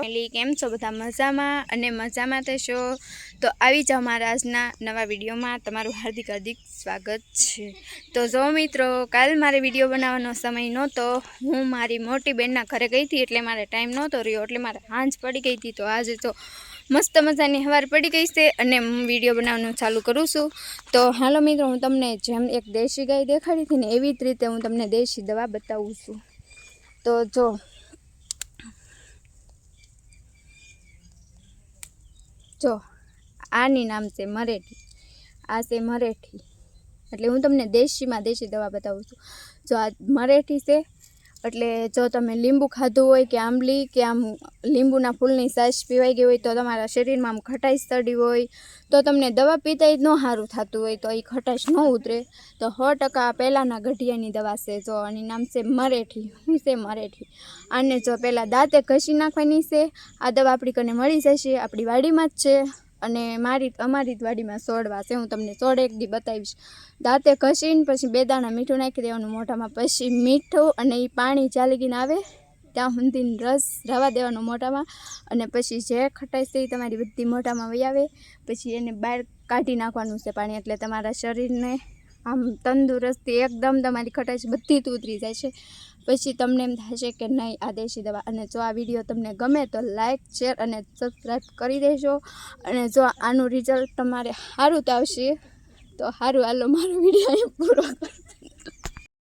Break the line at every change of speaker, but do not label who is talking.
Family, કેમ છો? બધા મજામાં? અને મજામાં થશો તો આવી જાઓ મારા આજના નવા વિડીયોમાં. તમારું હાર્દિક હાર્દિક સ્વાગત છે. તો જો મિત્રો, કાલ મારે વીડિયો બનાવવાનો સમય નહોતો. હું મારી મોટી બહેનના ઘરે ગઈ હતી એટલે મારે ટાઈમ નહોતો રહ્યો. એટલે મારે હાંજ પડી ગઈ હતી. તો આજે તો મસ્ત મજાની હવાર પડી ગઈ છે અને હું વીડિયો બનાવવાનું ચાલુ કરું છું. તો હાલો મિત્રો, હું તમને જેમ એક દેશી ગાય દેખાડી હતી ને એવી જ રીતે હું તમને દેશી દવા બતાવું છું. તો જો જો, આની નામ છે મરેઠી. આ છે મરેઠી. એટલે હું તમને દેશીમાં દેશી દવા બતાવું છું. જો આ મરેઠી છે એટલે જો તમે લીંબુ ખાધું હોય કે આંબલી કે આમ લીંબુના ફૂલની સાસ પીવાઈ ગઈ હોય તો તમારા શરીરમાં આમ ખટાશ ચડી હોય, તો તમને દવા પીતા જ ન સારું થતું હોય તો એ ખટાશ ન ઉતરે. તો સો ટકા પહેલાંના ગઢિયાની દવા છે. જો આની નામ છે મરેઠી. શું છે મરેઠી? અને જો પહેલાં દાંતે ઘસી નાખવાની છે. આ દવા આપણી કને મળી જશે. આપણી વાડીમાં જ છે. અને મારી, અમારી જ વાડીમાં સોડવા છે. હું તમને સોડ એક દી બતાવીશ. દાંતે ઘસીને પછી બે દાણા મીઠું નાખી દેવાનું. મોઢામાં પછી મીઠું અને એ પાણી ચાલીને આવે, ત્યાં સુધીને રસ રવા દેવાનો મોઢામાં. અને પછી જે ખટાશ એ તમારી બધી મોઢામાં વહી આવે. પછી એને બહાર કાઢી નાખવાનું છે પાણી. એટલે તમારા શરીરને આમ તંદુરસ્તી એકદમ તમારી ખટાશ બધી જ ઉતરી જાય છે. પછી તમને એમ થશે કે નહીં, આ દેશી દવા. અને જો આ વીડિયો તમને ગમે તો લાઇક શેર અને સબસ્ક્રાઈબ કરી દેજો. અને જો આનું રિઝલ્ટ તમારે સારું તો આવશે, તો સારું હાલો, મારો વીડિયો અહીં પૂરો કરું.